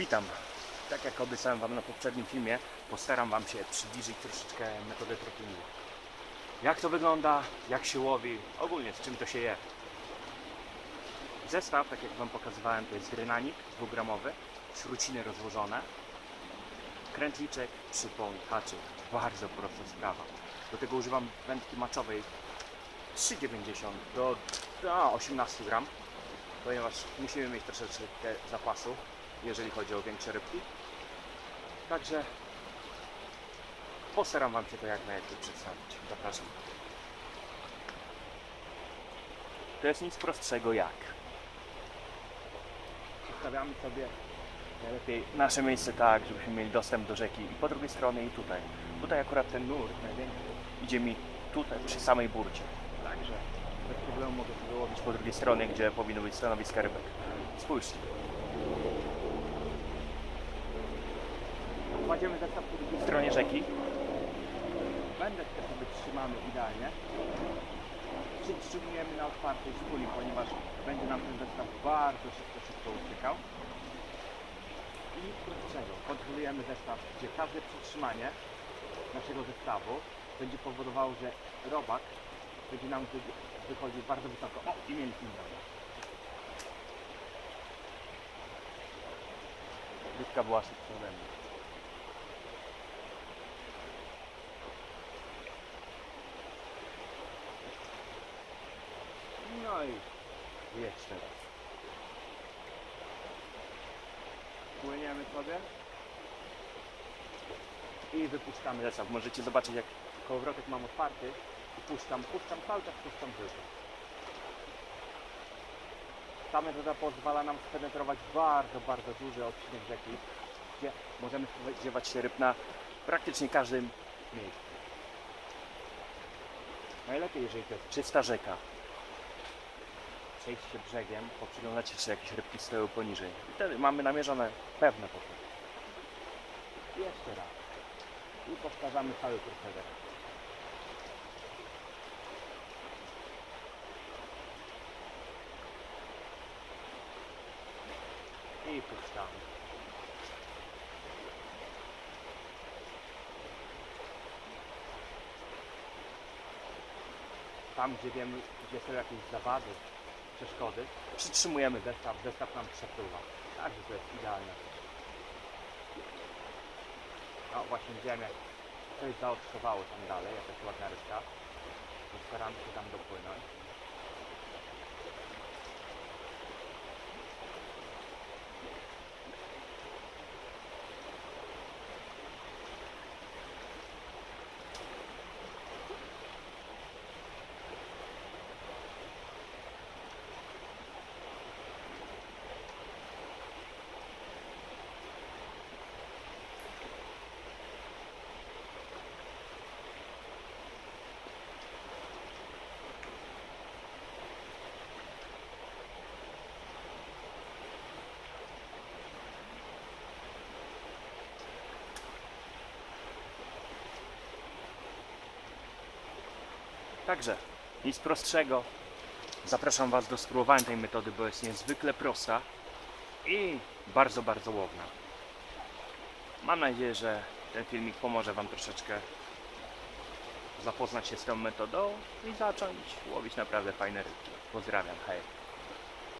Witam. Tak jak obiecałem Wam na poprzednim filmie, postaram Wam się przybliżyć troszeczkę metodę tropingu. Jak to wygląda, jak się łowi, ogólnie z czym to się je. Zestaw, tak jak Wam pokazywałem, to jest grenanik dwugramowy, śruciny rozłożone, krętliczek, przypon, haczyk. Bardzo prosta sprawa. Do tego używam wędki maczowej 3,90 do, do 18 gram, ponieważ musimy mieć troszeczkę zapasu, jeżeli chodzi o większe rybki. Także postaram Wam się to jak najlepiej przedstawić. Zapraszam. To jest nic prostszego jak. Ustawiamy sobie najlepiej nasze miejsce tak, żebyśmy mieli dostęp do rzeki i po drugiej stronie i tutaj. Tutaj akurat ten nurt największy idzie mi tutaj przy samej burcie. Także bez problemu mogę sobie łowić po drugiej stronie, gdzie powinno być stanowiska rybek. Spójrzcie. Kładziemy zestaw po drugiej stronie rzeki. Wędeczkę sobie trzymamy idealnie. Przytrzymujemy na otwartej skuli, ponieważ będzie nam ten zestaw bardzo szybko, szybko uciekał. I oprócz czego kontrolujemy zestaw, gdzie każde przytrzymanie naszego zestawu będzie powodowało, że robak będzie nam wy- wychodził bardzo wysoko. O, i mieliśmy dobra. Rybka była szybsza ode mnie. No i jedź teraz. Płyniemy sobie i wypuszczamy zestaw. Możecie zobaczyć jak kołowrotek mam otwarty i puszczam, puszczam cały czas, puszczam tylko. Ta metoda pozwala nam spenetrować bardzo, bardzo duży odcinek rzeki, gdzie możemy spodziewać się ryb na praktycznie każdym miejscu. Najlepiej, jeżeli to jest czysta rzeka, przejść się brzegiem, poprzyglądać czy jakieś rybki stoją poniżej. I wtedy mamy namierzone pewne poczucie. Jeszcze raz. I powtarzamy cały proceder. I puszczamy. Tam, gdzie wiemy, gdzie są jakieś zawady, przeszkody, przytrzymujemy zestaw, zestaw nam przepływa. Także to jest idealne. No właśnie widziałem jak coś zaostrzowało tam dalej, jakaś ładna rybka. To Staramy się tam dopłynąć. Także nic prostszego. Zapraszam Was do spróbowania tej metody, bo jest niezwykle prosta i bardzo, bardzo łowna. Mam nadzieję, że ten filmik pomoże Wam troszeczkę zapoznać się z tą metodą i zacząć łowić naprawdę fajne rybki. Pozdrawiam, hej.